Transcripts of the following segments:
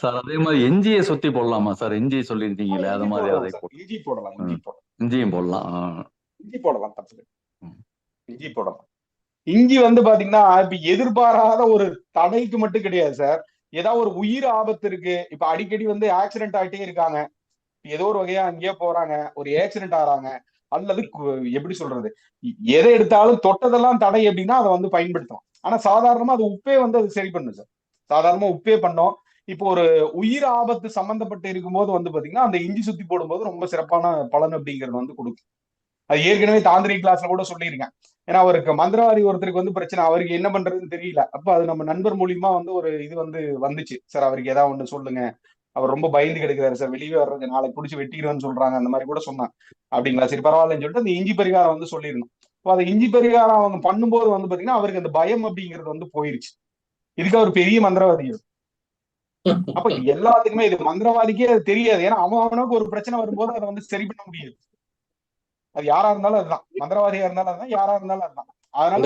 Sir அதே மாதிரி இஞ்சியை சுத்தி போடலாமா சார்? இஞ்சி சொல்லியிருந்தீங்களே அது மாதிரி அதை இஞ்சி போடலாம் இஞ்சி போடலாம். இஞ்சியும் போடலாம். இஞ்சி போடலாம் தப்பு. இஞ்சி போடலாம். இஞ்சி வந்து பாத்தீங்கன்னா இப்ப எதிர்பாராத ஒரு தடைக்கு மட்டும் கிடையாது சார். ஏதாவது ஒரு உயிர் ஆபத்து இருக்கு. இப்ப அடிக்கடி வந்து ஆக்சிடென்ட் ஆயிட்டே இருக்காங்க. ஏதோ ஒரு வகையா அங்கேயே போறாங்க ஒரு ஆக்சிடென்ட் ஆறாங்க அல்லது எப்படி சொல்றது? எதை எடுத்தாலும் தொட்டதெல்லாம் தடை அப்படின்னா அதை வந்து பயன்படுத்தலாம் ஆனா சாதாரணமா அது உப்பே வந்து அது சரி பண்ணும் சார். சாதாரணமா உப்பே பண்ணோம். இப்போ ஒரு உயிர் ஆபத்து சம்பந்தப்பட்டு இருக்கும்போது வந்து பாத்தீங்கன்னா அந்த இஞ்சி சுத்தி போடும்போது ரொம்ப சிறப்பான பலன் அப்படிங்கிறது வந்து கொடுக்கும். அது ஏற்கனவே தாந்திரிக் கிளாஸ்ல கூட சொல்லியிருக்கேன். ஏன்னா அவருக்கு மந்திரவாதி ஒருத்தருக்கு வந்து பிரச்சனை அவருக்கு என்ன பண்றதுன்னு தெரியல. அப்ப அது நம்ம நண்பர் மூலியமா வந்து ஒரு இது வந்து வந்துச்சு. சார் அவருக்கு ஏதாவது ஒண்ணு சொல்லுங்க. அவர் ரொம்ப பயந்து கிடைக்கிறாரு சார். வெளியே வர்றது நாளைக்கு பிடிச்சி வெட்டிடுவேன்னு சொல்றாங்க. அந்த மாதிரி கூட சொன்னாங்க அப்படிங்களா? சரி பரவாயில்லன்னு சொல்லிட்டு அந்த இஞ்சி பரிகாரம் வந்து சொல்லிடணும் இப்போ அந்த இஞ்சி பரிகாரம் அவங்க பண்ணும்போது வந்து பாத்தீங்கன்னா அவருக்கு அந்த பயம் அப்படிங்கிறது வந்து போயிருச்சு. இதுக்கு அவர் பெரிய மந்திரவாதி அப்ப எல்லாத்துக்குமே இது மந்திரவாதிக்கே அது தெரியாது. ஏன்னா அவன் அவனுக்கு ஒரு பிரச்சனை வரும்போது அதை வந்து சரி பண்ண முடியாது. அது யாரா இருந்தாலும் அதுதான். மந்திரவாதியா இருந்தாலும் அதுதான் யாரா இருந்தாலும் அதுதான். அதனால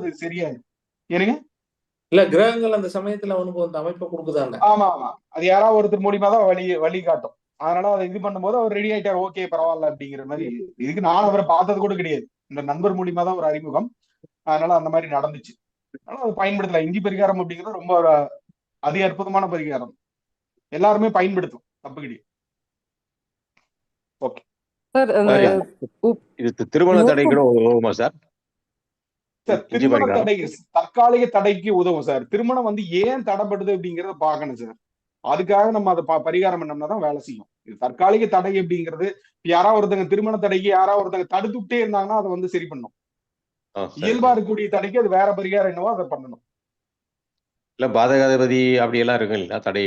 அது சரியாயிடும் ஏனுங்க இல்ல கிரகங்கள் அந்த சமயத்துல அவனுக்கு அந்த அமைப்பை கொடுக்குதாங்க. ஆமா ஆமா. அது யாராவது ஒருத்தர் மூலியமா தான் வழி வழி காட்டும் அதனால அதை இது பண்ணும்போது அவர் ரெடி ஆயிட்டார். ஓகே பரவாயில்ல அப்படிங்கிற மாதிரி. இதுக்கு நான் அவரை பார்த்தது கூட கிடையாது. இந்த நண்பர் மூலியமா தான் ஒரு அறிமுகம். அதனால அந்த மாதிரி நடந்துச்சு. அதனால அதை பயன்படுத்தலாம் இஞ்சி பரிகாரம் அப்படிங்கிறது ரொம்ப ஒரு அதி அற்புதமான பரிகாரம். எல்லாருமே பயன்படுத்தும் தப்பு கிடையாது சார் அந்த சரியா. இது தி- திருமண தடை கூட உதவுமா சார்? சார் இஞ்சி திருமண பரிகாரம். தடை தற்காலிக தடைக்கு உதவும் சார். திருமணம் வந்து ஏன் தடைப்படுது அப்படிங்கறத பார்க்கணும் சார். அதுக்காக நம்ம அதை ப- பரிகாரம் பண்ணோம்னா தான் வேலை செய்யும். இது தற்காலிக தடை அப்படிங்கிறது யாராவது ஒருத்தங்க திருமண தடைக்கு யாராவது ஒருத்தங்க தடுத்துட்டே இருந்தாங்கன்னா அதை வந்து சரி பண்ணும். இயல்பா இருக்கக்கூடிய தடைக்கு அது வேற பரிகாரம் என்னவோ அதை பண்ணணும். இல்ல பாதகாதிபதி அப்படி எல்லாம் இருக்கு இல்லையா தடை?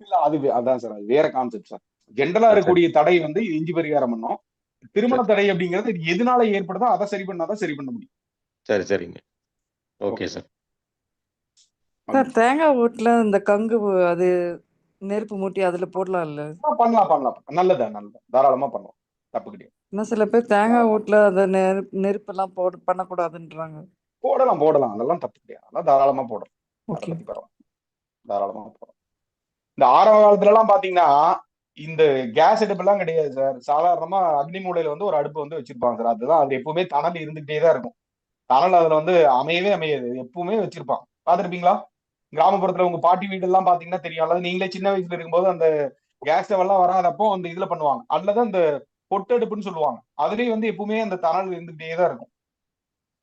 இல்ல அது அதான் சார் அது வேற கான்செப்ட் சார். ஜென்ரலா இருக்கக்கூடிய தடை வந்து இஞ்சி பரிகாரம் பண்ணோம். திருமண தடை அப்படிங்கிறது எதனால ஏற்படுதோ அதை சரி பண்ணாதான் சரி பண்ண முடியும். சரி சரிங்க. Okay sir. சார் தேங்காய் வீட்டுல இந்த கங்கு அது நெருப்பு மூட்டி அதுல போடலாம் இல்ல பண்ணலாம் பண்ணலாம். நல்லதா நல்லதா. தாராளமா பண்ணலாம். தப்பு கிடையாது. இன்னும் சில பேர் தேங்காய் வீட்டுல அந்த நெருப்பு நெருப்பெல்லாம் போட பண்ணக்கூடாதுன்றாங்க. போடலாம் போடலாம். அதெல்லாம் தப்பு கிடையாது. அதெல்லாம் தாராளமா போடலாம். தாராளமா போடலாம். இந்த ஆரம்ப காலத்துல எல்லாம் பாத்தீங்கன்னா இந்த கேஸ் அடுப்பு எல்லாம் கிடையாது சார் சாதாரணமா அக்னி மூலையில வந்து ஒரு அடுப்பு வந்து வச்சிருப்பாங்க சார் அதுதான். அது எப்பவுமே தணல் இருந்துகிட்டே தான் இருக்கும். தணல் அதுல வந்து அமையவே அமையாது. எப்பவுமே வச்சிருப்பான் பாத்திருப்பீங்களா? கிராமப்புறத்துல உங்க பாட்டி வீடு எல்லாம் பாத்தீங்கன்னா தெரியும். அல்லது நீங்களே சின்ன வயசுல இருக்கும்போது அந்த கேஸ் ஸ்டவ் எல்லாம் வராதப்போ அந்த இதுல பண்ணுவாங்க. அல்லது அந்த பொட்டடுப்புன்னு சொல்லுவாங்க. அதுலயும் வந்து எப்பவுமே அந்த தணல் இருந்துகிட்டே தான் இருக்கும்.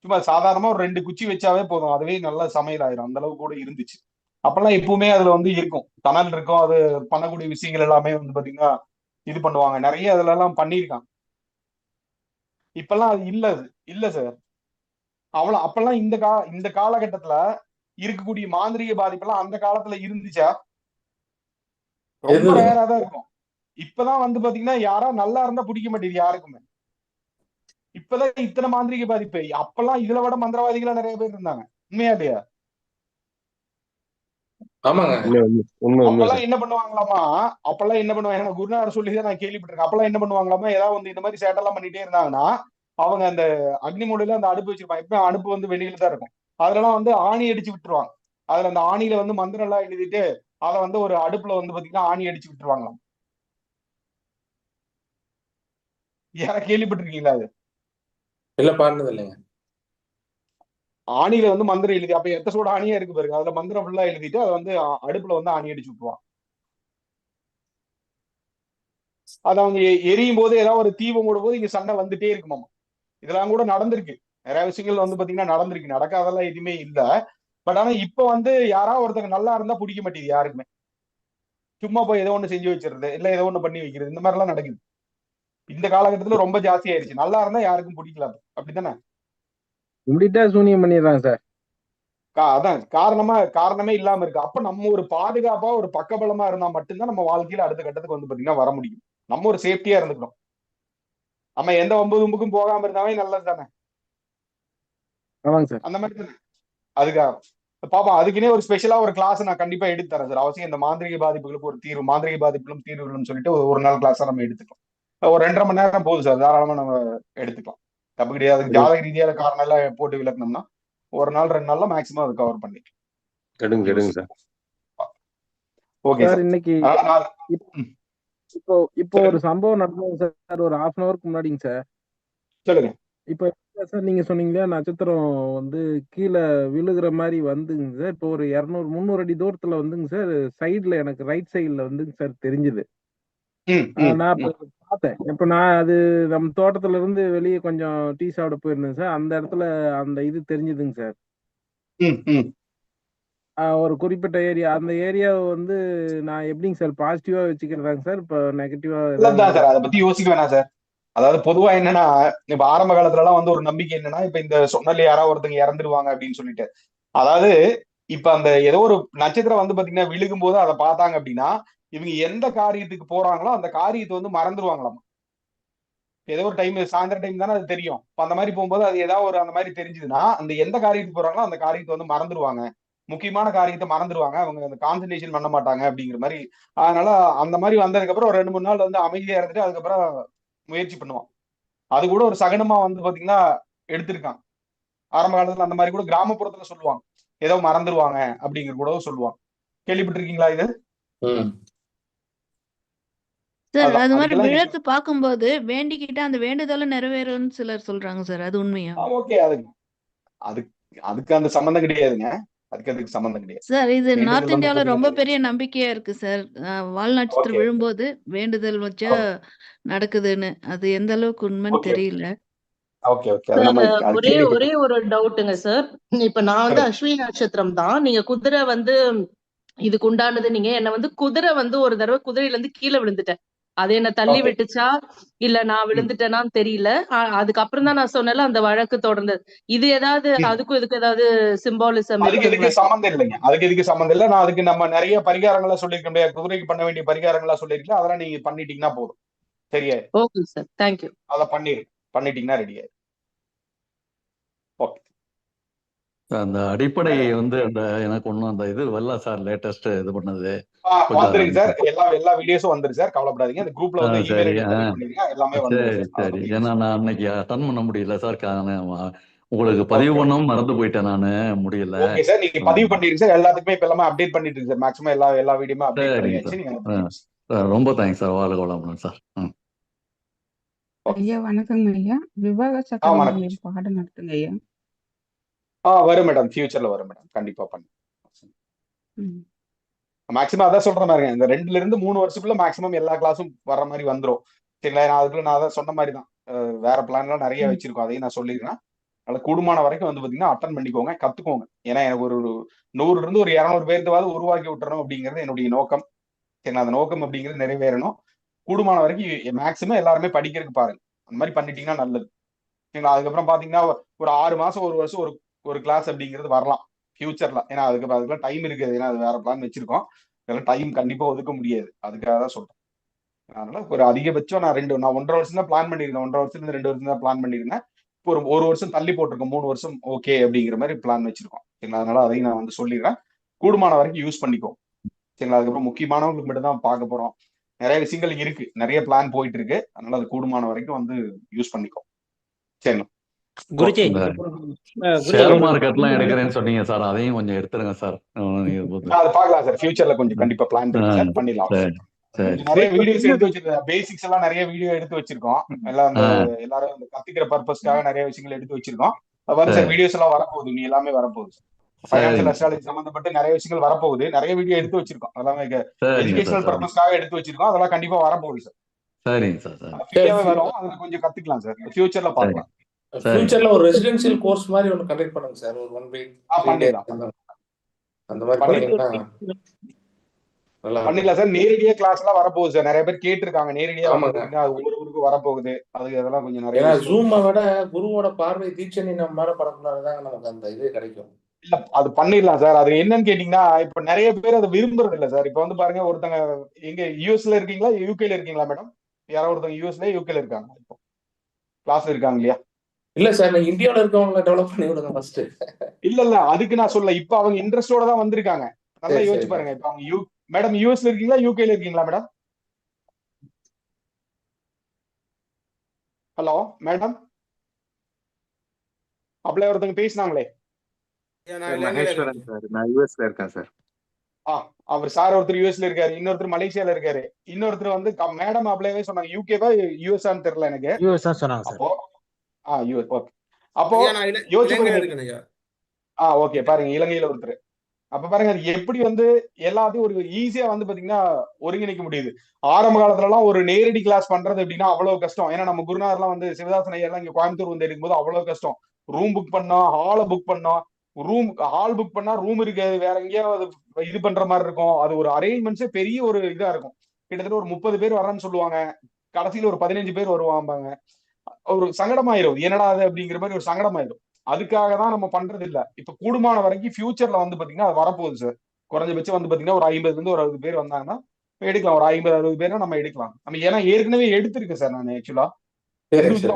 சும்மா சாதாரணமா ஒரு ரெண்டு குச்சி வச்சாவே போதும். அதுவே நல்லா சமையல் ஆயிரும். அந்த அளவுக்கு கூட இருந்துச்சு. அப்பெல்லாம் எப்பவுமே அதுல வந்து இருக்கும். தணல் இருக்கும். அது பண்ணக்கூடிய விஷயங்கள் எல்லாமே வந்து பாத்தீங்கன்னா இது பண்ணுவாங்க. நிறைய அதுல எல்லாம் பண்ணியிருக்காங்க. இப்பெல்லாம் அது இல்ல அது. இல்ல சார் அவ்வளவு அப்பெல்லாம் இந்த கா இந்த காலகட்டத்துல இருக்கக்கூடிய மாந்திரிக பாதிப்பெல்லாம் அந்த காலத்துல இருந்துச்சா? ரொம்ப. ரேரா தான் இருக்கும். இப்பதான் வந்து பாத்தீங்கன்னா யாரா நல்லா இருந்தா பிடிக்க மாட்டேங்குது யாருக்குமே. இப்பதான் இத்தனை மாந்திரிக பாதிப்பு. அப்பெல்லாம் இதுல விட மந்திரவாதிகளா நிறைய பேர் இருந்தாங்க. உண்மையா இல்லையா? அப்பெல்லாம் என்ன பண்ணுவாங்களாமா? அப்பெல்லாம் என்ன பண்ணுவாங்க? எனக்கு குருநாதர் சொல்லிதான் நான் கேள்விப்பட்டிருக்கேன். அப்பெல்லாம் என்ன பண்ணுவாங்களாமா? ஏதாவது வந்து இந்த மாதிரி சேட்டெல்லாம் பண்ணிட்டே இருந்தாங்கன்னா அவங்க அந்த அக்னி மூலையில அந்த அடுப்பு வச்சிருப்பாங்க. இப்ப அடுப்பு வந்து வெளியில தான் இருக்கும். அதுலலாம் வந்து ஆணி அடிச்சு விட்டுருவாங்க. அதுல அந்த ஆணியில வந்து மந்திரம் எல்லாம் எழுதிட்டு அதை வந்து ஒரு அடுப்புல வந்து பாத்தீங்கன்னா ஆணி அடிச்சு விட்டுருவாங்களாம். யாரா கேள்விப்பட்டிருக்கீங்களா அது? இல்ல பாருனது இல்லைங்க. ஆணியில வந்து மந்திரம் எழுதி அப்ப எத்த சூட ஆணியா இருக்கு பாருங்க. அதுல மந்திரம் ஃபுல்லா எழுதிட்டு அதை வந்து அடுப்புல வந்து ஆணி அடிச்சு விட்டுருவான். அது அவங்க எரியும் போது ஏதாவது ஒரு தீபம் போடும் போது இங்க சண்டை வந்துட்டே இருக்குமாமா இதெல்லாம் கூட நடந்திருக்கு. நிறைய விஷயங்கள் வந்து பாத்தீங்கன்னா நடந்திருக்கு. நடக்காதெல்லாம் எதுவுமே இல்ல. பட் ஆனா இப்ப வந்து யாராவது ஒருத்தங்க நல்லா இருந்தா பிடிக்க மாட்டேங்குது யாருக்குமே. சும்மா போய் ஏதோ ஒண்ணு செஞ்சு வச்சிருது இல்ல ஏதோ ஒண்ணு பண்ணி வைக்கிறது இந்த மாதிரி எல்லாம் நடக்குது. இந்த காலகட்டத்துல ரொம்ப ஜாஸ்தி ஆயிருச்சு நல்லா இருந்தா யாருக்கும் பிடிக்கல. அப்படித்தானே? கும்பிட்டா சூனியம் பண்ணிடுறாங்க சார். அதான் காரணமா காரணமே இல்லாம இருக்கு. அப்ப நம்ம ஒரு பாதுகாப்பா ஒரு பக்கபலமா இருந்தா மட்டும்தான் நம்ம வாழ்க்கையில அடுத்த கட்டத்துக்கு வந்து பாத்தீங்கன்னா வர முடியும். நம்ம ஒரு சேஃப்டியா இருந்துக்கணும். நம்ம எந்த ஒன்பது தும்புக்கும் போகாம இருந்தாவே நல்லது தானே? அந்த மாதிரி தானே? அதுக்காக பாப்பா அதுக்குன்னே ஒரு ஸ்பெஷலா ஒரு கிளாஸ் நான் கண்டிப்பா எடுத்து தரேன் சார். அவசியம் இந்த மாந்திரிக பாதிப்புகளுக்கு ஒரு தீர்வு மாந்திரிக பாதிப்புகளும் தீர்வுகளும் சொல்லிட்டு ஒரு ஒரு நாள் கிளாஸா நம்ம எடுத்துக்கலாம். ஒரு ரெண்டரை மணி நேரம் போதும் சார். தாராளமா நம்ம எடுத்துக்கலாம். தப்பு கிடையாது அதுக்கு ஜாதக ரீதியான காரணம் எல்லாம் போட்டு விளக்கணும்னா ஒரு நாள் ரெண்டு நாள்ல மேக்ஸிமம் அதை கவர் பண்ணிக்கலாம். கெடுங்க கெடுங்க சார். ஓகே சார் இன்னைக்கு இப்போ இப்போ ஒரு சம்பவம் நடந்தது சார். ஒரு ஹாஃப் அன் ஹவருக்கு முன்னாடிங்க சார். சொல்லுங்க. இப்போ சார் நீங்க சொன்னீங்களா நட்சத்திரம் வந்து கீழே விழுகிற மாதிரி வந்துங்க சார். இப்போ ஒரு இரநூறு முந்நூறு அடி தூரத்துல வந்துங்க சார். சைடுல எனக்கு ரைட் சைடுல வந்துங்க சார் தெரிஞ்சுது. நான் பார்த்தேன். இப்போ நான் அது நம்ம தோட்டத்துல இருந்து வெளியே கொஞ்சம் டீ சாப்பிட போயிருந்தேன் சார். அந்த இடத்துல அந்த இது தெரிஞ்சுதுங்க சார். ஒரு குறிப்பிட்ட ஏரியா. அந்த ஏரியாவை வந்து நான் எப்படிங்க சார்? பாசிட்டிவா வச்சுக்கிறதாங்க சார்? இப்போ நெகட்டிவா சார். அதை பத்தி யோசிக்க வேணாம் சார். அதாவது பொதுவா என்னன்னா இப்ப ஆரம்ப காலத்துல எல்லாம் வந்து ஒரு நம்பிக்கை என்னன்னா இப்ப இந்த சொன்னல யாராவது ஒருத்தங்க இறந்துருவாங்க அப்படின்னு சொல்லிட்டு. அதாவது இப்ப அந்த ஏதோ ஒரு நட்சத்திரம் வந்து பாத்தீங்கன்னா விழுகும் போது அதை பார்த்தாங்க அப்படின்னா இவங்க எந்த காரியத்துக்கு போறாங்களோ அந்த காரியத்தை வந்து மறந்துடுவாங்களாமா ஏதோ ஒரு டைம் சாயந்தரம் டைம் தானே அது தெரியும். அந்த மாதிரி போகும்போது அது ஏதாவது ஒரு அந்த மாதிரி தெரிஞ்சதுன்னா அந்த எந்த காரியத்துக்கு போறாங்களோ அந்த காரியத்தை வந்து மறந்துருவாங்க. முக்கியமான காரியத்தை மறந்துடுவாங்க அவங்க அந்த கான்சன்ட்ரேஷன் பண்ண மாட்டாங்க அப்படிங்கிற மாதிரி. அதனால அந்த மாதிரி வந்ததுக்கு அப்புறம் ஒரு ரெண்டு மூணு நாள் வந்து அமைதியா இருந்துட்டு அதுக்கப்புறம் முயற்சி பண்ணுவான். அது கூட ஒரு சகனமா வந்து பாத்தீங்கன்னா எடுத்திருக்கான். ஆரம்ப காலத்துல அந்த மாதிரி கூட கிராமப்புறத்துல சொல்லுவாங்க. ஏதோ மறந்துடுவாங்க அப்படிங்கிற கூட சொல்லுவாங்க கேள்விப்பட்டிருக்கீங்களா இது? சார் அது மாதிரி அதுக்கெல்லாம் விழத்து பார்க்கும்போது வேண்டிக்கிட்டு அந்த வேண்டுதலும் நிறைவேறும்னு சிலர் சொல்றாங்க சார். அது உண்மையா? ஓகே. அதுக்கு அதுக்கு அதுக்கு அந்த சம்பந்தம் கிடையாதுங்க. அதுக்கு அதுக்கு சம்பந்தம் கிடையாது. சார் இது வேண்டுதல் நார்த் வந்து இந்தியாவுல ரொம்ப பெரிய நம்பிக்கையா இருக்கு சார். அஹ் வால் நட்சத்திரம் விழும்போது வேண்டுதல் வச்சா நடக்குதுன்னு. அது எந்த அளவுக்கு உண்மைன்னு தெரியல. Okay okay. அது சார் நம்ம அது ஒரே ஒரே ஒரு டவுட்டுங்க சார். இப்ப நான் வந்து சொல்லுங்க அஸ்வினி நட்சத்திரம் தான். நீங்க குதிரை வந்து இதுக்கு உண்டானது. நீங்க என்ன வந்து குதிரை வந்து ஒரு தடவை குதிரையில இருந்து கீழே விழுந்துட்டேன். அது என்ன தள்ளி விட்டுச்சா? இல்ல நான் விழுந்துட்டேனான்னு தெரியல. அதுக்கப்புறம் தான் நான் சொன்னேன்ல அந்த வழக்கு தொடர்ந்தது. இது ஏதாவது அதுக்கும் இதுக்கு ஏதாவது சிம்பாலிசம் அதுக்கு சார் சம்மந்தம் இல்லைங்க. அதுக்கு எதுக்கு சம்மந்தம் இல்லை. நான் அதுக்கு நம்ம நிறைய பரிகாரங்களா சொல்லியிருக்க முடியாது. குதிரைக்கு பண்ண வேண்டிய பரிகாரங்களா சொல்லியிருக்கேன் அதெல்லாம் நீங்க பண்ணிட்டீங்கன்னா போதும். சரியா? Okay sir. தேங்க்யூ அதை பண்ணிரு. பண்ணிட்டீங்கன்னா ரெடி ஆயிடும் ஓகே அந்த அடிப்படை வந்து அந்த எனக்கு ஒன்றும் அந்த இது வரல சார் லேட்டஸ்ட் இது பண்ணது. வந்துருங்க சார். எல்லா எல்லா வீடியோஸும் வந்துருக்கு சார். கவலைப்படாதீங்க. அந்த குரூப்ல வந்து இமெயில் சரி எல்லாமே சரி சார் ஏன்னா நான் அன்னைக்கு அட்டன் பண்ண முடியல சார். உங்களுக்கு பதிவு பண்ணவும் மறந்து போயிட்டேன் நான். முடியல. ஓகே சார் நீங்க பதிவு பண்ணிருங்க சார். எல்லாத்துக்குமே இப்ப எல்லாமே அப்டேட் பண்ணிட்டு இருக்கு சார். மேக்ஸிமம் எல்லா எல்லா வீடியோமே அப்டேட் பண்ணியாச்சு. ரொம்ப தேங்க்ஸ் சார். வாழ்க வளமுடன் சார். ஐயா வணக்கங்க ஐயா. விவாக சக்கரம் வணக்கம். பாடம் நடத்துங்க ஐயா. ஆ வரும் மேடம். ஃபியூச்சர்ல வரும் மேடம். கண்டிப்பா பண்ணு ம். மேக்ஸிமம் அதான் சொல்ற மாதிரி இந்த ரெண்டுல இருந்து மூணு வருஷத்துக்குள்ள மேக்ஸிமம் எல்லா கிளாஸும் வர மாதிரி வந்துரும். சரிங்களா? நான் அதுக்குள்ள நான் அதான் சொன்ன மாதிரி தான். வேற பிளான்லாம் நிறைய. வச்சிருக்கோம். அதையும் நான் சொல்லியிருக்கேன் அதனால கூடுமான வரைக்கும் வந்து பாத்தீங்கன்னா அட்டன் பண்ணிக்கோங்க. கத்துக்கோங்க. ஏன்னா எனக்கு ஒரு நூறுல இருந்து ஒரு இரநூறு பேர்த்தாவது உருவாக்கி விட்டுறணும் அப்படிங்கிறது என்னுடைய நோக்கம். சரிங்களா? அந்த நோக்கம் அப்படிங்கிறது நிறைவேறணும். கூடுமான வரைக்கும் மேக்ஸிமம் எல்லாருமே படிக்கிறதுக்கு பாருங்க. அந்த மாதிரி பண்ணிட்டீங்கன்னா நல்லது. சரிங்களா? அதுக்கப்புறம் பாத்தீங்கன்னா ஒரு ஆறு மாசம் ஒரு வருஷம் ஒரு ஒரு கிளாஸ் அப்படிங்கிறது வரலாம். ஃபியூச்சர்ல ஏன்னா அதுக்கு அதுக்கெல்லாம் டைம் இருக்குது. ஏன்னா அது வேற பிளான் வச்சிருக்கோம். இதெல்லாம் டைம் கண்டிப்பா ஒதுக்க முடியாது. அதுக்காக தான் சொல்றேன் அதனால ஒரு அதிகபட்சம் நான் ரெண்டு நான் ஒன்றரை வருஷம் தான் பிளான் பண்ணியிருந்தேன். ஒன்றரை வருஷத்துல இருந்து ரெண்டு வருஷம் தான் பிளான் பண்ணியிருந்தேன். இப்போ ஒரு ஒரு வருஷம் தள்ளி போட்டிருக்கோம். மூணு வருஷம் ஓகே அப்படிங்கிற மாதிரி பிளான் வச்சிருக்கோம். சரிங்களா? அதனால அதையும் நான் வந்து சொல்லிடுறேன். கூடுமான வரைக்கும் யூஸ் பண்ணிக்கோ. சரிங்களா? அதுக்கப்புறம் முக்கியமானவங்களுக்கு மட்டும் தான் பார்க்க போறோம். நிறைய விஷயங்கள் இருக்கு. நிறைய பிளான் போயிட்டு இருக்கு. அதனால அது கூடுமான வரைக்கும் வந்து யூஸ் பண்ணிக்கோ. சரிங்களா? குருஜி ஷேர் மார்க்கெட்லாம் எடுக்கிறேன்னு சொன்னீங்க சார். அதையும் கொஞ்சம் எடுத்துருங்க சார். அது பார்க்கலாம் சார். ஃபியூச்சர்ல கொஞ்சம் கண்டிப்பா பிளான் சார் பண்ணிடலாம். நிறைய வீடியோஸ் எடுத்து வச்சிருக்கோம் பேசிக்ஸ் எல்லாம் நிறைய வீடியோ எடுத்து வச்சிருக்கோம். எல்லாம். எல்லாரும் அந்த கத்துக்கிற பர்பஸ்க்காக நிறைய விஷயங்கள் எடுத்து வச்சிருக்கோம். வந்து சார். வீடியோஸ் எல்லாம் வரப்போகுது. நீ எல்லாமே வரப்போகுது. ஃபைனான்சியல் அஸ்ட்ராலஜி சம்பந்தப்பட்டு நிறைய விஷயங்கள் வரப்போகுது. நிறைய வீடியோ எடுத்து வச்சிருக்கோம். அதெல்லாம் எஜுகேஷனல் பர்பஸ்க்காக எடுத்து வச்சிருக்கோம். அதெல்லாம் கண்டிப்பா வரப்போகுது சார். சரிங்க சார் வரும். அதுல கொஞ்சம் கத்துக்கலாம் சார். ஃபியூச்சர்ல சரி. பார்க்கலாம். சரி ஃபியூச்சர்ல ஒரு ரெசிடென்சியல் கோர்ஸ் மாதிரி ஒன்று கண்டக்ட் பண்ணுங்க சார். ஒரு ஒன் வீக் அந்த மாதிரி. பண்ணிடலாம். சார். நேரடியா கிளாஸ் எல்லாம் வரப்போகுது சார். நிறைய பேர் கேட்டிருக்காங்க. நேரடியா ஒவ்வொரு ஊருக்கு வரப்போகுது. அது அதெல்லாம் கொஞ்சம் நிறைய ஜூமை விட குருவோட பார்வை தீட்சணி நம்ம மேல படக்கூடாதுதான் நமக்கு அந்த இது கிடைக்கும். இல்ல அது பண்ணிடலாம் சார். அது என்னன்னு கேட்டீங்கன்னா இப்ப நிறைய பேர் அதை விரும்புறது இல்ல சார். இப்ப வந்து பாருங்க ஒருத்தங்க எங்க யூஎஸ்ல இருக்கீங்களா? யூகேல இருக்கீங்களா மேடம் யாரோ ஒருத்தங்க யூஎஸ்ல யூகேல இருக்காங்க. இப்போ கிளாஸ்ல இருக்காங்க இல்லையா? இல்ல சார் நீங்க இந்தியாவுல இருக்கவங்களை டெவலப் பண்ணி விடுங்க ஃபர்ஸ்ட் இல்ல இல்ல அதுக்கு நான் சொல்ல இப்ப அவங்க இன்ட்ரெஸ்டோட தான் வந்திருக்காங்க. நல்லா யோசிச்சு பாருங்க. இப்ப அவங்க யூ மேடம் யூஎஸ்ல இருக்கீங்களா யூகேல இருக்கீங்களா மேடம் ஹலோ மேடம் அப்படியே ஒருத்தங்க பேசினாங்களே. சார் மகேஸ்வரன் சார் நான் யூஎஸ்ல இருக்கேன் சார் ஆ அவர் சார் ஒருத்தர் யூஎஸ்ல இருக்காரு இன்னொருத்தர் மலேசியால இருக்காரு. இன்னொருத்தர் வந்து மேடம் அப்படியே சொன்னாங்க. யூகேவா யூஎஸ்ஆன்னு தெரியல எனக்கு. யூஎஸ் தான் சொன்னாங்க சார் அப்போ ஆ யூஎஸ் ஓகே. அப்போ யோசிச்சு ஆ ஓகே. பாருங்க இலங்கையில ஒருத்தர். அப்ப பாருங்க எப்படி வந்து எல்லாத்தையும் ஒரு ஈஸியா வந்து பாத்தீங்கன்னா ஒருங்கிணைக்க முடியுது. ஆரம்ப காலத்துல எல்லாம் ஒரு நேரடி கிளாஸ் பண்றது அப்படின்னா அவ்வளவு கஷ்டம். ஏன்னா நம்ம குருநாதர்லாம் வந்து சிவதாசன் ஐயா எல்லாம் இங்க கோயம்புத்தூர் வந்து எடுக்கும்போது அவ்வளவு கஷ்டம். ரூம் புக் பண்ணோம் ஹாலை புக் பண்ணோம் ரூம் ஹால் புக் பண்ணா ரூம் இருக்காது வேற எங்கேயாவது இது பண்ற மாதிரி இருக்கும். அது ஒரு அரேஞ்ச்மெண்ட்ஸே பெரிய ஒரு இதா இருக்கும். கிட்டத்தட்ட ஒரு முப்பது பேர் வரேன்னு சொல்லுவாங்க. கடைசியில ஒரு பதினஞ்சு பேர் வருவாங்க ஒரு சங்கடமாயிரும். என்னடா அது அப்படிங்கிற மாதிரி ஒரு சங்கடமாயிரும். அதுக்காக தான் நம்ம பண்றது இல்ல இப்ப கூடுமான வரைக்கும் ஃபியூச்சர்ல வந்து பாத்தீங்கன்னா அது வரப்போகுது சார் குறைஞ்சபட்சம் வந்து பாத்தீங்கன்னா ஒரு ஐம்பதுல இருந்து ஒரு அறுபது பேர் வந்தாங்கன்னா எடுக்கலாம். ஒரு ஐம்பது அறுபது பேரை நம்ம எடுக்கலாம். நம்ம ஏன்னா ஏற்கனவே எடுத்திருக்கேன் சார் நான் actually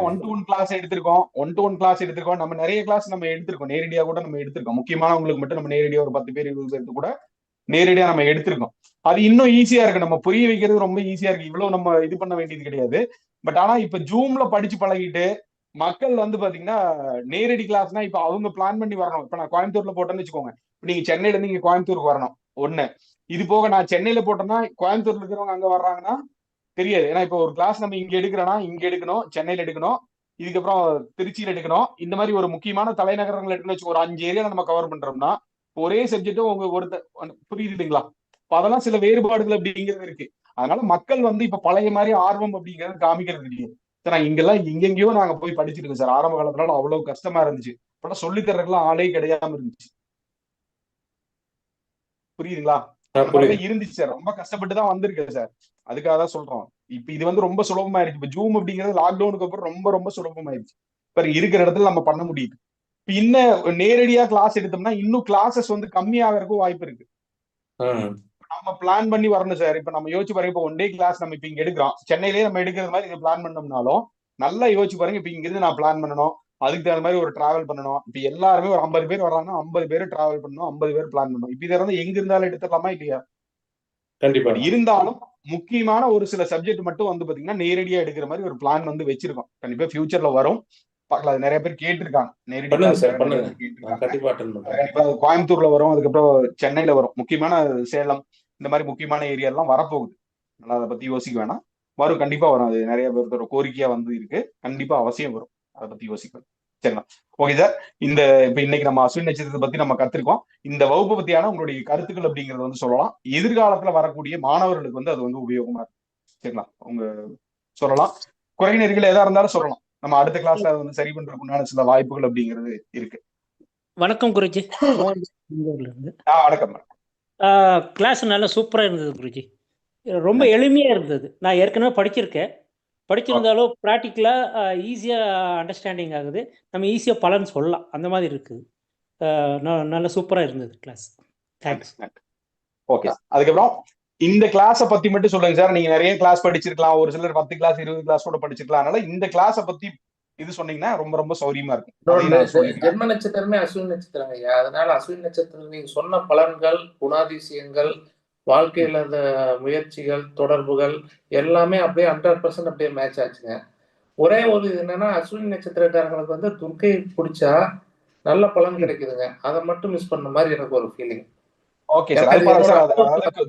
one to one class எடுத்திருக்கோம். ஒன் டு ஒன் கிளாஸ் எடுத்திருக்கோம். நம்ம நிறைய கிளாஸ் நம்ம எடுத்திருக்கோம். நேரடியா கூட நம்ம எடுத்திருக்கோம். முக்கியமானவங்களுக்கு மட்டும் நம்ம நேரடியா ஒரு பத்து பேர் இருபது பேருக்கு கூட நேரடியா நம்ம எடுத்திருக்கோம். அது இன்னும் ஈஸியா இருக்கு. நம்ம புரிய வைக்கிறது ரொம்ப ஈஸியா இருக்கு. இவ்வளவு நம்ம இது பண்ண வேண்டியது கிடையாது. பட் ஆனா இப்ப ஜூம்ல படிச்சு பழகிட்டு மக்கள் வந்து பாத்தீங்கன்னா நேரடி கிளாஸ்னா இப்ப அவங்க பிளான் பண்ணி வரணும். இப்ப நான் கோயம்புத்தூர்ல போட்டேன்னு வச்சுக்கோங்க. நீங்க சென்னையில இருந்து இங்க கோயம்புத்தூருக்கு வரணும். ஒண்ணு. இது போக நான் சென்னையில போட்டேன்னா கோயம்புத்தூர்ல இருக்கிறவங்க அங்க வர்றாங்கன்னா தெரியாது. ஏன்னா இப்போ ஒரு கிளாஸ் நம்ம இங்க எடுக்கிறோம்னா இங்க எடுக்கணும் சென்னையில எடுக்கணும் இதுக்கப்புறம் திருச்சியில எடுக்கணும். இந்த மாதிரி ஒரு முக்கியமான தலைநகரங்கள் எடுக்கணும் வச்சு ஒரு அஞ்சு ஏரியா நம்ம கவர் பண்றோம்னா ஒரே சப்ஜெக்ட்டும் உங்க ஒருத்தர் புரியுதுங்களா? அதெல்லாம் சில வேறுபாடுகள் அப்படிங்கிறது இருக்கு. அதனால மக்கள் வந்து இப்ப பழைய மாதிரி ஆர்வம் அப்படிங்கிறது காமிக்கிறது இல்லையே. சார் நான் இங்கெல்லாம் எங்கெங்கயோ நாங்க போய் படிச்சிட்டு இருக்கோம் சார். ஆரம்ப காலத்துல அவ்வளவு கஷ்டமா இருந்துச்சு. இப்பெல்லாம் சொல்லி தர்றதுக்குலாம் ஆளே கிடையாம இருந்துச்சு. புரியுதுங்களா? இருந்துச்சு சார். ரொம்ப கஷ்டப்பட்டு தான் வந்திருக்கு சார். அதுக்காக தான் சொல்றோம். இப்ப இது வந்து ரொம்ப சுலபமாயிருச்சு இப்ப ஜூம் அப்படிங்கிறது லாக்டவுனுக்கு அப்புறம் ரொம்ப ரொம்ப சுலபமாயிருச்சு இப்ப இருக்கிற இடத்துல நம்ம பண்ண முடியுது. இப்ப இன்னும் நேரடியா கிளாஸ் எடுத்தோம்னா இன்னும் கிளாஸஸ் வந்து கம்மியாகிறதுக்கும் வாய்ப்பு இருக்கு. நம்ம பிளான் பண்ணி வரணும் சார் இப்ப நம்ம யோசிச்சு பாருங்க இப்ப ஒன் டே கிளாஸ் நம்ம இப்ப இங்க எடுக்கிறோம். சென்னையிலேயே நம்ம எடுக்கிறது மாதிரி இது பிளான் பண்ணோம்னாலும் நல்லா யோசிச்சு பாருங்க இப்ப இங்க இருந்து நான் பிளான் பண்ணணும். அதுக்கு தகுந்த மாதிரி ஒரு டிராவல் பண்ணணும். இப்ப எல்லாருமே ஒரு ஐம்பது பேர் வர்றாங்கன்னா ஐம்பது பேர் டிராவல் பண்ணணும் ஐம்பது பேர் பிளான் பண்ணணும். இப்ப இதை வந்து எங்க இருந்தாலும் எடுத்துடலாமா இல்லையா? கண்டிப்பா. இருந்தாலும் முக்கியமான ஒரு சில சப்ஜெக்ட் மட்டும் வந்து பாத்தீங்கன்னா நேரடியா எடுக்கிற மாதிரி ஒரு பிளான் வந்து வச்சிருக்கோம். கண்டிப்பா ஃபியூச்சர்ல வரும். பார்க்கலாம் அது நிறைய பேர் கேட்டிருக்காங்க. நேரடி பண்ணுங்க class சார் நிறைய பண்ணுங்க. பேர் நான் கேட்டிருக்காங்க கண்டிப்பா அட்டன் பண்றேன். இப்ப கோயம்புத்தூர்ல வரும் அதுக்கப்புறம் சென்னையில வரும். முக்கியமான சேலம் இந்த மாதிரி முக்கியமான ஏரியா எல்லாம் வரப்போகுது. அதனால அதை பத்தி யோசிக்க வேணாம். வரும் கண்டிப்பா வரும். அது நிறைய பேர்த்தோட கோரிக்கையா வந்து இருக்கு. கண்டிப்பா அவசியம் வரும். அதை பத்தி யோசிக்க வேணாம். சரிங்களா? ஓகே சார் இந்த இப்ப இன்னைக்கு நம்ம அஸ்வின் நட்சத்திரத்தை பத்தி நம்ம கத்திருக்கோம். இந்த வகுப்பு பத்தியான உங்களுடைய கருத்துக்கள் அப்படிங்கறது வந்து சொல்லலாம். எதிர்காலத்துல வரக்கூடிய மாணவர்களுக்கு வந்து அது வந்து உபயோகமா இருக்கும். சரிங்களா? உங்க சொல்லலாம். குறைநெறிகள் எதா இருந்தாலும் சொல்லலாம். நம்ம அடுத்த கிளாஸ்ல அதை வந்து சரி பண்றதுக்கு உண்டான சில வாய்ப்புகள் அப்படிங்கிறது இருக்கு. வணக்கம் குருஜி. வணக்கம். கிளாஸ் நல்லா சூப்பராக இருந்தது குருஜி. ரொம்ப எளிமையாக இருந்தது. நான் ஏற்கனவே படிச்சிருக்கேன். படிச்சிருந்தாலும் ப்ராக்டிக்கலாக ஈஸியாக அண்டர்ஸ்டாண்டிங் ஆகுது. நம்ம ஈஸியாக பலன் சொல்லலாம். அந்த மாதிரி இருக்குது. நல்ல சூப்பராக இருந்தது கிளாஸ் தேங்க்ஸ் ஓகே அதுக்கப்புறம் இந்த கிளாஸ பத்தி மட்டும் சொல்லுங்க சார் நீங்க நிறைய கிளாஸ் படிச்சிருக்கலாம். ஒரு சிலர் பத்து கிளாஸ் இருபது கிளாஸ் கூட படிச்சிருக்கலாம். அதனால இந்த கிளாஸ பத்தி இது சொன்னீங்கன்னா ரொம்ப ரொம்ப சௌரியமா இருக்கும் ஜென்ம நட்சத்திரமே அஸ்வின் நட்சத்திரம் ஐயா. அதனால அஸ்வின் நட்சத்திரம் நீங்க சொன்ன பலன்கள் குணாதிசயங்கள் வாழ்க்கையில அந்த முயற்சிகள் தொடர்புகள் எல்லாமே அப்படியே ஹண்ட்ரட் பர்சன்ட் அப்படியே மேட்ச் ஆச்சுங்க. ஒரே ஒரு இது என்னன்னா அஸ்வின் நட்சத்திரக்காரங்களுக்கு வந்து துர்க்கை பிடிச்சா நல்ல பலன் கிடைக்குதுங்க. அதை மட்டும் மிஸ் பண்ண மாதிரி எனக்கு ஒரு ஃபீலிங் ஓகே சார்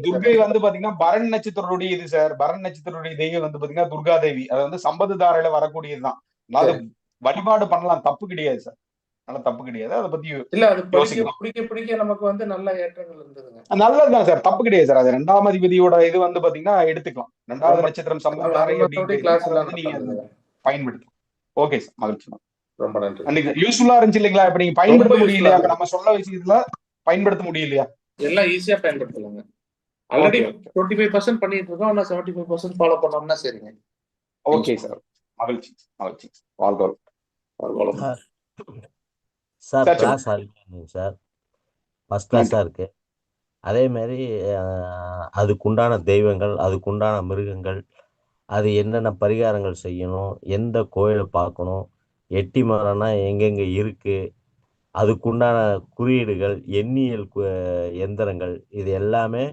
துர்கை வந்து பாத்தீங்கன்னா பரண் நட்சத்திரருடைய இது சார் பரண் நட்சத்திரருடைய தெய்வம் வந்து பாத்தீங்கன்னா துர்கா தேவி அது வந்து சம்பது தாரையில வரக்கூடியதுதான். அதாவது வழிபாடு பண்ணலாம். தப்பு கிடையாது சார். அதனால தப்பு கிடையாது. அதை பத்தி இல்ல அது பிடிக்க பிடிக்க பிடிக்க நமக்கு வந்து நல்ல ஏற்றங்கள் இருந்ததுங்க. நல்லதுதான் சார். தப்பு கிடையாது சார். அது ரெண்டாம் அதிபதியோட இது வந்து பாத்தீங்கன்னா எடுத்துக்கலாம். ரெண்டாவது நட்சத்திரம் அதை நல்லதுங்க. பயன்படுத்தலாம். ஓகே சார் மகிழ்ச்சி ரொம்ப நன்றி. யூஸ்ஃபுல்லா இருந்துச்சு இல்லைங்களா? இப்ப நீங்க பயன்படுத்த முடியலையா? நம்ம சொல்ல விஷயத்துல பயன்படுத்த முடியலையா? எல்லாம் ஈஸியா பயன்படுத்தலாங்க. ஆல்ரெடி டுவெண்ட்டி ஃபைவ் பர்சன்ட் பண்ணிட்டு இருக்கோம். ஆனால் செவன்டி ஃபைவ் பர்சன்ட் ஃபாலோ பண்ணோம்னா சரிங்க. ஓகே சார் மகிழ்ச்சி மகிழ்ச்சி வாழ்க்கை வளம். சார். கிளாஸ் சார் ஃபஸ்ட் கிளாஸாக இருக்கு. அதே மாதிரி அதுக்குண்டான தெய்வங்கள் அதுக்குண்டான மிருகங்கள் அது என்னென்ன பரிகாரங்கள் செய்யணும் எந்த கோயிலை பார்க்கணும் எட்டி மரம்னா எங்கெங்கே இருக்குது அதுக்குண்டான குறியீடுகள் எண்ணியல் எந்திரங்கள் இது எல்லாமே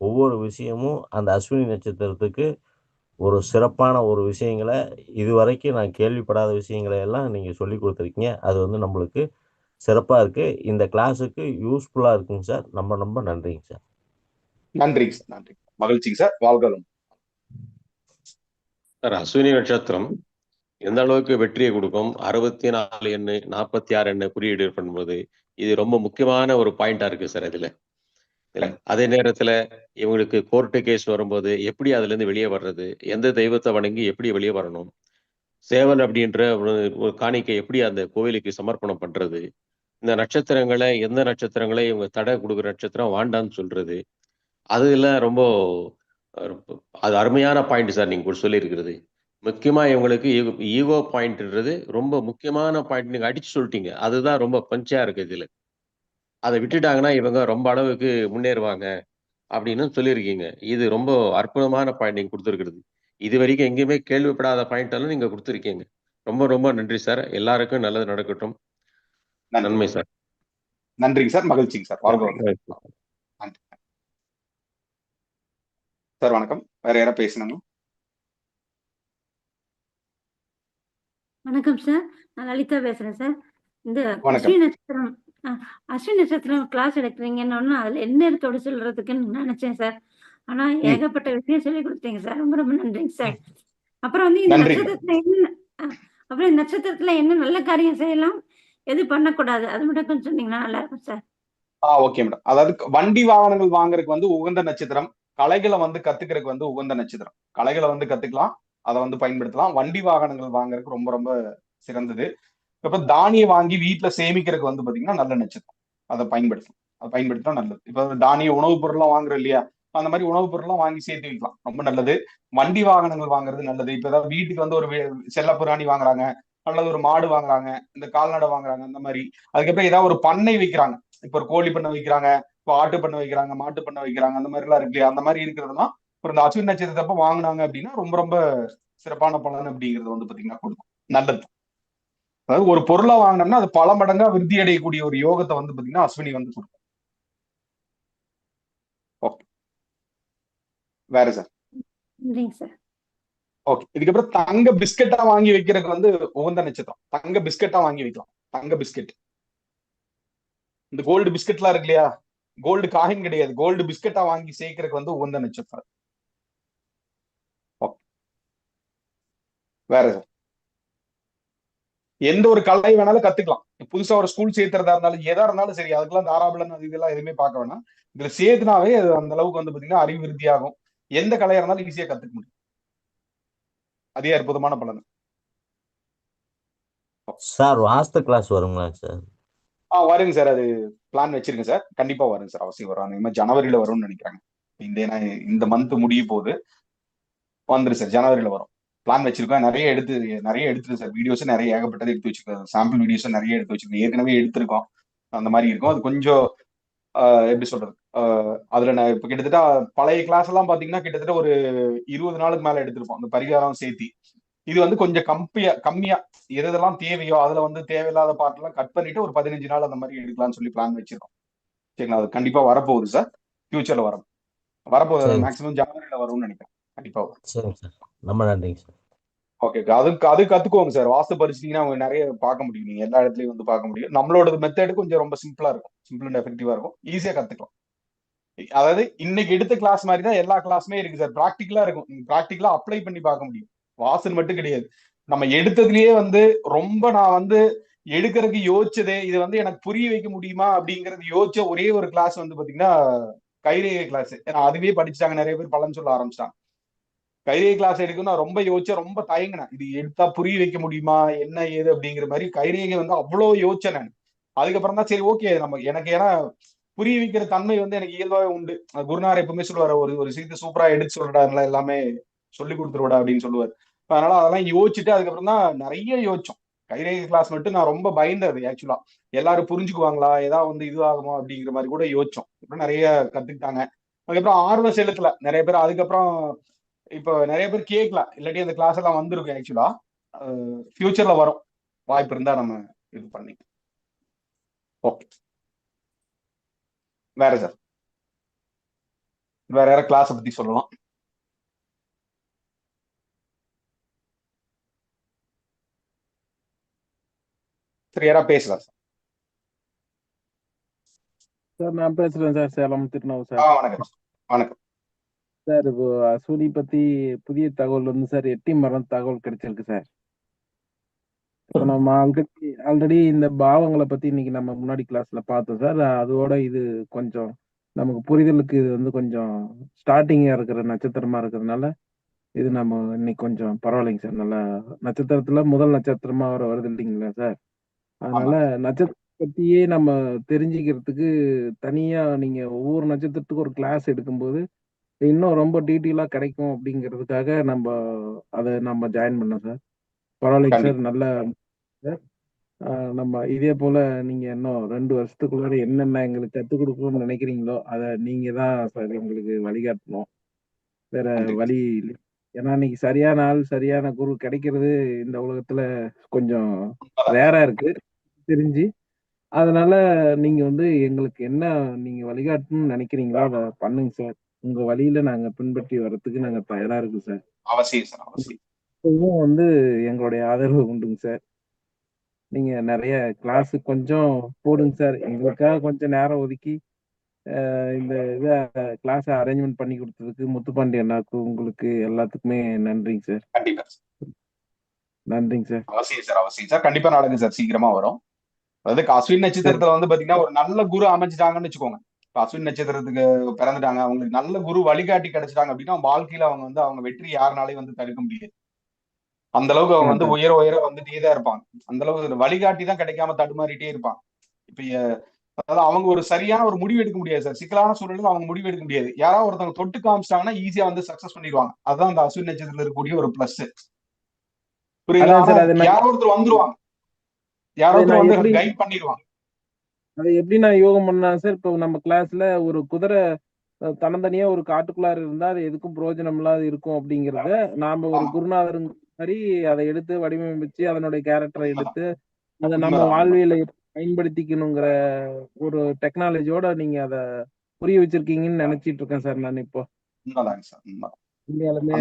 ஒவ்வொரு விஷயமும் அந்த அஸ்வினி நட்சத்திரத்துக்கு ஒரு சிறப்பான ஒரு விஷயங்களை இதுவரைக்கும் நான் கேள்விப்படாத விஷயங்களை எல்லாம் நீங்கள் சொல்லி கொடுத்துருக்கீங்க. அது வந்து நம்மளுக்கு சிறப்பாக இருக்குது இந்த கிளாஸுக்கு யூஸ்ஃபுல்லாக இருக்குங்க சார். ரொம்ப ரொம்ப நன்றிங்க சார். நன்றிங்க சார். நன்றி. மகிழ்ச்சிங்க சார். வாழ்களும் சார் அஸ்வினி நட்சத்திரம் எந்த அளவுக்கு வெற்றியை கொடுக்கும்? அறுபத்தி நாலு எண்ணு நாற்பத்தி ஆறு எண்ணு குறியீடு பண்ணும்போது இது ரொம்ப முக்கியமான ஒரு பாயிண்டா இருக்கு சார் இதுல. அதே நேரத்துல இவங்களுக்கு கோர்ட்டு கேஸ் வரும்போது எப்படி அதுல இருந்து வெளியே வர்றது? எந்த தெய்வத்தை வணங்கி எப்படி வெளியே வரணும்? சேவல் அப்படின்ற ஒரு ஒரு காணிக்கை எப்படி அந்த கோவிலுக்கு சமர்ப்பணம் பண்றது? இந்த நட்சத்திரங்களை எந்த நட்சத்திரங்களை இவங்க தடை கொடுக்குற நட்சத்திரம் வாண்டான்னு சொல்றது. அதுல ரொம்ப அது அருமையான பாயிண்ட் சார் நீங்க சொல்லியிருக்கிறது. முக்கியமா இவங்களுக்கு ஈகோ பாயிண்ட்ன்றது ரொம்ப முக்கியமான பாயிண்ட் நீங்க அடிச்சு சொல்லிட்டீங்க. அதுதான் ரொம்ப பஞ்சா இருக்கு இதுல. அதை விட்டுட்டாங்கன்னா இவங்க ரொம்ப அளவுக்கு முன்னேறுவாங்க அப்படின்னு சொல்லியிருக்கீங்க. இது ரொம்ப அற்புதமான பாயிண்ட் நீங்க கொடுத்துருக்கிறது. இது வரைக்கும் எங்கேயுமே கேள்விப்படாத பாயிண்ட் எல்லாம் நீங்க கொடுத்துருக்கீங்க. ரொம்ப ரொம்ப நன்றி சார் எல்லாருக்கும் நல்லது நடக்கட்டும். நன்மை சார் நன்றிங்க சார் மகிழ்ச்சிங்க சார் நன்றி சார் வணக்கம். வேற யாரா பேசணுங்களா வணக்கம் சார் நான் லலிதா பேசுறேன் சார் இந்த நட்சத்திரம் அஸ்வினி நட்சத்திரம் கிளாஸ் எடுக்கிறீங்கன்னு அதுல என்ன எடுத்தோட சொல்றதுக்குன்னு நினைச்சேன் சார் ஆனா ஏகப்பட்ட விஷயம் சொல்லி கொடுத்தீங்க சார் ரொம்ப ரொம்ப நன்றிங்க சார் அப்புறம் வந்து இந்த. நட்சத்திரத்துல என்ன அப்புறம் இந்த நட்சத்திரத்துல என்ன நல்ல காரியம் செய்யலாம்? எது பண்ணக்கூடாது. அது மட்டும் கொஞ்சம் சொன்னீங்கன்னா நல்லா இருக்கும் சார் ஆ ஓகே மேடம் அதாவது வண்டி வாகனங்கள் வாங்குறதுக்கு வந்து உகந்த நட்சத்திரம் கலைகளை வந்து கத்துக்கிறதுக்கு வந்து உகந்த நட்சத்திரம். கலைகளை வந்து கத்துக்கலாம். அதை வந்து பயன்படுத்தலாம். வண்டி வாகனங்கள் வாங்குறதுக்கு ரொம்ப ரொம்ப சிறந்தது. இப்ப தானியம் வாங்கி வீட்டுல சேமிக்கிறதுக்கு வந்து பாத்தீங்கன்னா நல்ல நட்சத்திரம். அதை பயன்படுத்தலாம். அதை பயன்படுத்தினா நல்லது. இப்ப தானிய உணவுப் பொருள்லாம் வாங்குறோம் இல்லையா? அந்த மாதிரி உணவுப் பொருள்லாம் வாங்கி சேர்த்து வைக்கலாம். ரொம்ப நல்லது. வண்டி வாகனங்கள் வாங்குறது நல்லது. இப்ப ஏதாவது வீட்டுக்கு வந்து ஒரு செல்ல புராணி வாங்குறாங்க. அல்லது ஒரு மாடு வாங்குறாங்க. இந்த கால்நடை வாங்குறாங்க. அந்த மாதிரி. அதுக்கப்புறம் ஏதாவது ஒரு பண்ணை வைக்கிறாங்க. இப்ப ஒரு கோழி பண்ணை வைக்கிறாங்க. இப்போ ஆட்டு பண்ணை வைக்கிறாங்க. மாட்டு பண்ணை வைக்கிறாங்க. அந்த மாதிரி எல்லாம் இருக்கு இல்லையா? அந்த மாதிரி இருக்கிறதுனா ஒரு இந்த அஸ்வின் நட்சத்திரத்தப்ப வாங்குனாங்க அப்படின்னா ரொம்ப ரொம்ப சிறப்பான பலன் அப்படிங்கிறது வந்து பாத்தீங்கன்னா கொடுக்கும். நல்லது. அதாவது ஒரு பொருளை வாங்கினோம்னா அது பல மடங்கா விருத்தி அடையக்கூடிய ஒரு யோகத்தை வந்து பாத்தீங்கன்னா அஸ்வினி வந்து கொடுக்கும். ஓகே வேற சார் ஓகே இதுக்கப்புறம் தங்க பிஸ்கட்டா வாங்கி வைக்கிறதுக்கு வந்து உகந்த நட்சத்திரம். தங்க பிஸ்கட்டா வாங்கி வைக்கலாம். தங்க பிஸ்கட். இந்த கோல்டு பிஸ்கட்லாம் இருக்கு இல்லையா? கோல்டு காயின் கிடையாது. கோல்டு பிஸ்கட்டா வாங்கி சேர்க்கறதுக்கு வந்து உகந்த நட்சத்திரம். ஓகே வேற சார் எந்த ஒரு கலை வேணாலும் கத்துக்கலாம். புதுசா ஒரு ஸ்கூல் சேர்த்துறதா இருந்தாலும் எதா இருந்தாலும் சரி அதுக்கெல்லாம் தாராபலன் அது இதெல்லாம் எதுவுமே பார்க்க வேணாம். இதுல சேர்த்துனாவே அது அந்த அளவுக்கு வந்து பாத்தீங்கன்னா அறிவு விருத்தி ஆகும் எந்த கலையா இருந்தாலும் ஈஸியா கத்துக்க முடியும். அதே அற்புதமான பலன். சார் வாஸ்து கிளாஸ் வருங்களா சார்? ஆ வருங்க சார். அது பிளான் வச்சிருக்கேன் சார். கண்டிப்பா வருங்க சார். அவசியம் வரும் அந்த மாதிரி ஜனவரியில வரும்னு நினைக்கிறாங்க. இந்த இந்த மந்த் முடிய போகுது. வந்துரு சார். ஜனவரியில வரும். பிளான் வச்சிருக்கோம். நிறைய எடுத்து நிறைய எடுத்து சார். வீடியோஸ் நிறைய ஏகப்பட்டது எடுத்து வச்சிருக்கோம். சாம்பிள் வீடியோஸ் நிறைய எடுத்து வச்சிருக்கோம். ஏற்கனவே எடுத்திருக்கோம். அந்த மாதிரி இருக்கும். அது கொஞ்சம் எப்படி சொல்றது? அதுல நான் இப்ப கிட்டத்தட்ட பழைய கிளாஸ் எல்லாம் பாத்தீங்கன்னா கிட்டத்தட்ட ஒரு இருபது நாளுக்கு மேல எடுத்திருப்போம். அந்த பரிகாரம் சேர்த்தி. இது வந்து கொஞ்சம் கம்மியா கம்மியா எது எதெல்லாம் தேவையோ அதுல வந்து தேவையில்லாத எல்லாம் கட் பண்ணிட்டு ஒரு பதினஞ்சு நாள் அந்த மாதிரி எடுக்கலாம்னு சொல்லி பிளான் வச்சிருக்கோம். சரிங்களா? அது கண்டிப்பா வரப்போகுது சார். ஃபியூச்சர்ல வரும். வரப்போகுது. சரி. மேக்ஸிமம் ஜனவரியில வரும்னு நினைக்கிறேன். கண்டிப்பா வரும். ரொம்ப நன்றிங்க சார் ஓகே அது அது கத்துக்கோங்க சார் வாஸ்து படிச்சிட்டீங்கன்னா அவங்க நிறைய பார்க்க முடியும். நீங்க எல்லா இடத்துலயும் வந்து பார்க்க முடியும். நம்மளோட மெத்தட் கொஞ்சம் ரொம்ப சிம்பிளா இருக்கும். சிம்பிள் அண்ட் எஃபெக்டிவா இருக்கும். ஈஸியா கத்துக்கலாம். அதாவது இன்னைக்கு எடுத்த கிளாஸ் மாதிரி தான் எல்லா கிளாஸுமே இருக்கு சார் ப்ராக்டிக்கலா இருக்கும். ப்ராக்டிக்கலா அப்ளை பண்ணி பார்க்க முடியும். வாசல் மட்டும் கிடையாது. நம்ம எடுத்ததுலயே வந்து ரொம்ப நான் வந்து எடுக்கிறதுக்கு யோசிச்சதே இது வந்து எனக்கு புரிய வைக்க முடியுமா அப்படிங்கறது யோசிச்ச ஒரே ஒரு கிளாஸ் வந்து பாத்தீங்கன்னா கைரேகை கிளாஸ் ஏன்னா அதுவே படிச்சிட்டாங்க. நிறைய பேர் பலன் சொல்ல ஆரம்பிச்சிட்டாங்க. கைரே கிளாஸ் எடுக்கணும் நான் ரொம்ப யோசிச்சேன் ரொம்ப தயங்கினேன். இது எடுத்தா புரிய வைக்க முடியுமா? என்ன ஏது அப்படிங்கிற மாதிரி கைரேகை வந்து அவ்வளோ யோசிச்சேன் நான். அதுக்கப்புறம் தான் சரி ஓகே நம்ம எனக்கு ஏன்னா புரிய வைக்கிற தன்மை வந்து எனக்கு இயல்பாவே உண்டு. குருநார் எப்பவுமே சொல்லுவாரு ஒரு ஒரு விஷயத்தை சூப்பரா எடுத்து சொல்றடா எல்லாமே சொல்லி கொடுத்துருவா அப்படின்னு சொல்லுவார். அதனால அதெல்லாம் யோசிச்சுட்டு அதுக்கப்புறம் தான் நிறைய யோசிச்சோம். கைரேகை கிளாஸ் மட்டும் நான் ரொம்ப பயந்தது ஆக்சுவலா எல்லாரும் புரிஞ்சுக்குவாங்களா? ஏதாவது வந்து இதுவாகுமா அப்படிங்கிற மாதிரி கூட யோசிச்சோம். அப்புறம் நிறைய கத்துக்கிட்டாங்க. அதுக்கப்புறம் ஆர்வம் செலுத்தல. நிறைய பேர் அதுக்கப்புறம் இப்போ நிறைய பேர் கேட்கல இல்லாட்டி அந்த கிளாஸ் எல்லாம் வந்திருக்கும் ஆக்சுவலா ஃபியூச்சர்ல வரும். வாய்ப்பு இருந்தா நம்ம இது பண்ணி. ஓகே வேற சார் வேற யார கிளாஸ் பத்தி சொல்லலாம்? சரி யாரா பேசலாம் சார் சார் நான் பேசுறேன் சார் சேலம் திருநவு சார் வணக்கம். வணக்கம். சார் இப்போ அஸ்வினி பத்தி புதிய தகவல் வந்து சார் எட்டி மரம் தகவல் கிடைச்சிருக்கு சார். இப்போ நம்ம ஆல்ரெடி ஆல்ரெடி இந்த பாவங்களை பத்தி இன்னைக்கு நம்ம முன்னாடி கிளாஸ்ல பார்த்தோம் சார். அதோட இது கொஞ்சம் நமக்கு புரிதலுக்கு இது வந்து கொஞ்சம் ஸ்டார்டிங்கா இருக்கிற நட்சத்திரமா இருக்கிறதுனால இது நம்ம இன்னைக்கு கொஞ்சம் பரவாயில்லைங்க சார். நல்லா நட்சத்திரத்துல முதல் நட்சத்திரமா வர வருது இல்லைங்களா சார்? அதனால நட்சத்திரம் பத்தியே நம்ம தெரிஞ்சுக்கிறதுக்கு தனியா நீங்க ஒவ்வொரு நட்சத்திரத்துக்கும் ஒரு கிளாஸ் எடுக்கும்போது இன்னும் ரொம்ப டீட்டெயிலா கிடைக்கும் அப்படிங்கிறதுக்காக நம்ம அதை நம்ம ஜாயின் பண்ணோம் சார் பரவாயில்லைங்க சார் நல்ல நம்ம இதே போல நீங்க இன்னும் ரெண்டு வருஷத்துக்குள்ளார என்னென்ன எங்களுக்கு கற்றுக் கொடுக்கணும்னு நினைக்கிறீங்களோ அதை நீங்க தான் சார் எங்களுக்கு வழிகாட்டணும். வேற வழி இல்லை. ஏன்னா இன்னைக்கு சரியான ஆள் சரியான குரு கிடைக்கிறது இந்த உலகத்துல கொஞ்சம் ரேரா இருக்கு தெரிஞ்சு. அதனால நீங்க வந்து எங்களுக்கு என்ன நீங்க வழிகாட்டணும்னு நினைக்கிறீங்களோ அதை பண்ணுங்க சார் உங்க வழியில நாங்க பின்பற்றி வர்றதுக்கு நாங்க தயாரா இருக்கோம் சார். அவசியம் சார் அவசியம் வந்து எங்களுடைய ஆதரவு உண்டுங்க சார். நீங்க நிறைய கிளாஸ் கொஞ்சம் போடுங்க சார். எங்களுக்காக கொஞ்சம் நேரம் ஒதுக்கி இந்த இதை கிளாஸ் அரேஞ்ச்மெண்ட் பண்ணி கொடுத்ததுக்கு முத்துப்பாண்டி அண்ணாக்கு உங்களுக்கு எல்லாத்துக்குமே நன்றிங்க சார். கண்டிப்பா நன்றிங்க சார். அவசியம் சார் அவசியம். சார் கண்டிப்பா நடக்கும் சார். சீக்கிரமா வரும். அதாவது அஸ்வின் நட்சத்திரத்துல வந்து பாத்தீங்கன்னா ஒரு நல்ல குரு அமைஞ்சிட்டாங்கன்னு வச்சுக்கோங்க. அஸ்வின் நட்சத்திரத்துக்கு பிறந்துட்டாங்க. அவங்களுக்கு நல்ல குரு வழிகாட்டி கிடைச்சிட்டாங்க அப்படின்னா வாழ்க்கையில அவங்க வந்து அவங்க வெற்றி யாருனாலையும் வந்து தடுக்க முடியாது. அந்த அளவுக்கு அவங்க வந்து உயர உயர வந்துட்டே தான் இருப்பாங்க. அந்த அளவுக்கு வழிகாட்டி தான் கிடைக்காம தடுமாறிட்டே இருப்பாங்க. இப்ப அதாவது அவங்க ஒரு சரியான ஒரு முடிவு எடுக்க முடியாது சார். சிக்கலான சூழலில் அவங்க முடிவு எடுக்க முடியாது. யாராவது ஒருத்தவங்க தொட்டு காமிச்சிட்டாங்கன்னா ஈஸியா வந்து சக்சஸ் பண்ணிடுவாங்க. அதுதான் அந்த அஸ்வின் நட்சத்திரத்துல இருக்கக்கூடிய ஒரு பிளஸ் புரியுதா? யாரோ ஒருத்தர் வந்துருவாங்க. யாரோ ஒருத்தர் வந்து கைட் பண்ணிடுவாங்க. அதை எப்படி நான் யோகம் பண்ணா சார் இப்போ நம்ம கிளாஸ்ல ஒரு குதிரை அஹ், தன்னந்தனியா ஒரு காட்டுக்குள்ளார இருந்தா அது எதுக்கும் பிரயோஜனம் இல்லாத இருக்கும் அப்படிங்கிறத நாம ஒரு குருநாதர் மாதிரி அதை எடுத்து வடிவமைச்சு அதனுடைய கேரக்டரை எடுத்து அதை நம்ம வாழ்வியல பயன்படுத்திக்கணுங்கிற ஒரு டெக்னாலஜியோட நீங்க அதை புரிய வச்சிருக்கீங்கன்னு நினைச்சிட்டு இருக்கேன் சார் நான் இப்போ. உண்மையாலுமே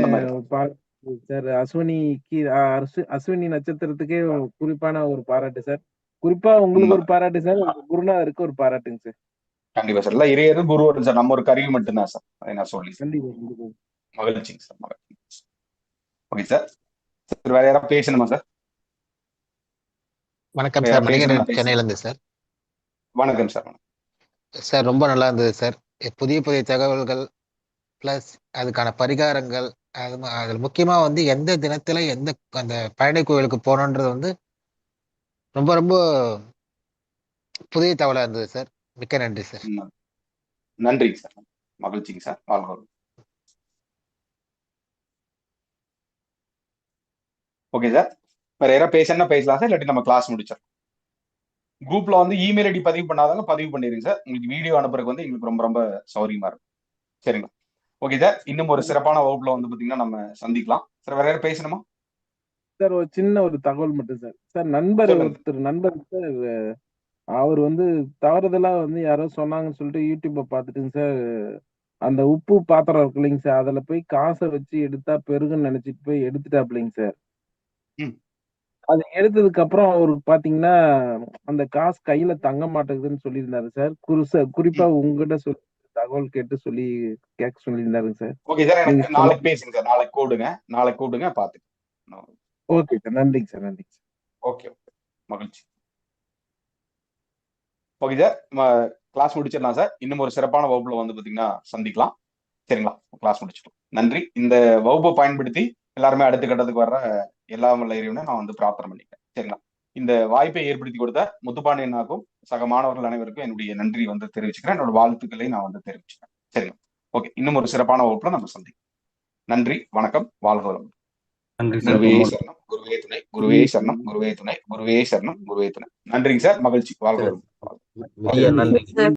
சார் அஸ்வினிக்கு அஸ்வினி நட்சத்திரத்துக்கே குறிப்பான ஒரு பாராட்டு சார். குறிப்பா உங்களுக்கு ஒரு பாராட்டு சார் குருநாதருக்கு ஒரு பாராட்டுங்க சார். கண்டிப்பா சார். எல்லாம் இறையரும் குருவரும் சார். நம்ம ஒரு கருவி மட்டும்தான் சார். அதை நான் சொல்லி கண்டிப்பா மகிழ்ச்சிங்க சார். மகிழ்ச்சி ஓகே சார். சார் வேற யாராவது பேசணுமா சார்? வணக்கம் சார். மணிகண்டன் பேசுங்க சென்னையிலேருந்து சார். வணக்கம் சார் சார் ரொம்ப நல்லா இருந்தது சார். புதிய புதிய தகவல்கள் ப்ளஸ் அதுக்கான பரிகாரங்கள் அது அதில் முக்கியமாக வந்து எந்த தினத்தில் எந்த அந்த பழனி கோயிலுக்கு போகணுன்றது வந்து ரொம்ப ரொம்ப புதிய தகவலாக இருந்தது சார். மிக்க நன்றி சார். நன்றிங்க சார். மகிழ்ச்சிங்க சார். வாழ்க்கை ஓகே சார். வேற யாராவது பேசணும்னா பேசலாம் சார். இல்லாட்டி நம்ம கிளாஸ் முடிச்சிடும் குரூப்ல வந்து இமெயில் ஐடி பதிவு பண்ணாதாங்க பதிவு பண்ணிடுங்க சார். உங்களுக்கு வீடியோ அனுப்புறதுக்கு வந்து எங்களுக்கு ரொம்ப ரொம்ப சௌரியமா இருக்கும். சரிங்களா? Okay sir. இன்னும் ஒரு சிறப்பான வகுப்புல வந்து பாத்தீங்கன்னா நம்ம சந்திக்கலாம். சார் வேற யாராவது பேசணுமா? சார் ஒரு சின்ன ஒரு தகவல் மட்டும் சார். சார் நண்பர் ஒருத்தர் நண்பர் சார் அவர் வந்து தவறுதலா வந்து யாரோ சொன்னாங்கன்னு சொல்லிட்டு யூடியூப்பை பார்த்துட்டுங்க சார். அந்த உப்பு பாத்திரம் இருக்கு இல்லைங்க சார் அதுல போய் காசை வச்சு எடுத்தா பெருகுன்னு நினைச்சிட்டு போய் எடுத்துட்டாப்லைங்க சார். அது எடுத்ததுக்கு அப்புறம் அவருக்கு பாத்தீங்கன்னா அந்த காசு கையில தங்க மாட்டேங்குதுன்னு சொல்லியிருந்தாரு சார். குறிசா குறிப்பா உங்ககிட்ட சொல்லி தகவல் கேட்டு சொல்லி கேட்க சொல்லியிருந்தாருங்க சார். ஓகே சார் நாளைக்கு பேசுங்க சார். நாளைக்கு கூடுங்க நாளைக்கு கூடுங்க பாத்துக்கலாம். ஓகே சார் நன்றிங்க சார் நன்றிங்க சார் ஓகே ஓகே மகிழ்ச்சி. ஓகே சார் நம்ம கிளாஸ் முடிச்சிடலாம் சார் இன்னும் ஒரு சிறப்பான வகுப்புல வந்து பாத்தீங்கன்னா சந்திக்கலாம். சரிங்களா? கிளாஸ் முடிச்சிடலாம். நன்றி. இந்த வகுப்பை பயன்படுத்தி எல்லாருமே அடுத்த கட்டத்துக்கு வர்ற எல்லா வல்ல நான் வந்து பிரார்த்தனை பண்ணிக்கிறேன். சரிங்களா? இந்த வாய்ப்பை ஏற்படுத்தி கொடுத்த முத்துப்பாண்டியனாக்கும் சக மாணவர்கள் அனைவருக்கும் என்னுடைய நன்றி வந்து தெரிவிச்சுக்கிறேன். என்னோட வாழ்த்துக்களை நான் வந்து தெரிவிச்சுக்கிறேன். சரிங்களா? ஓகே இன்னும் ஒரு சிறப்பான வகுப்புல நம்ம சந்திக்கலாம். நன்றி. வணக்கம். வாழ்க வளமுடன். குருவே சரணம். குருவே துணை. குருவே சரணம். குருவே துணை. குருவே சரணம். குருவே துணை. நன்றிங்க சார். மகிழ்ச்சி. வாழ்க வளமுடன். ஐயா நன்றி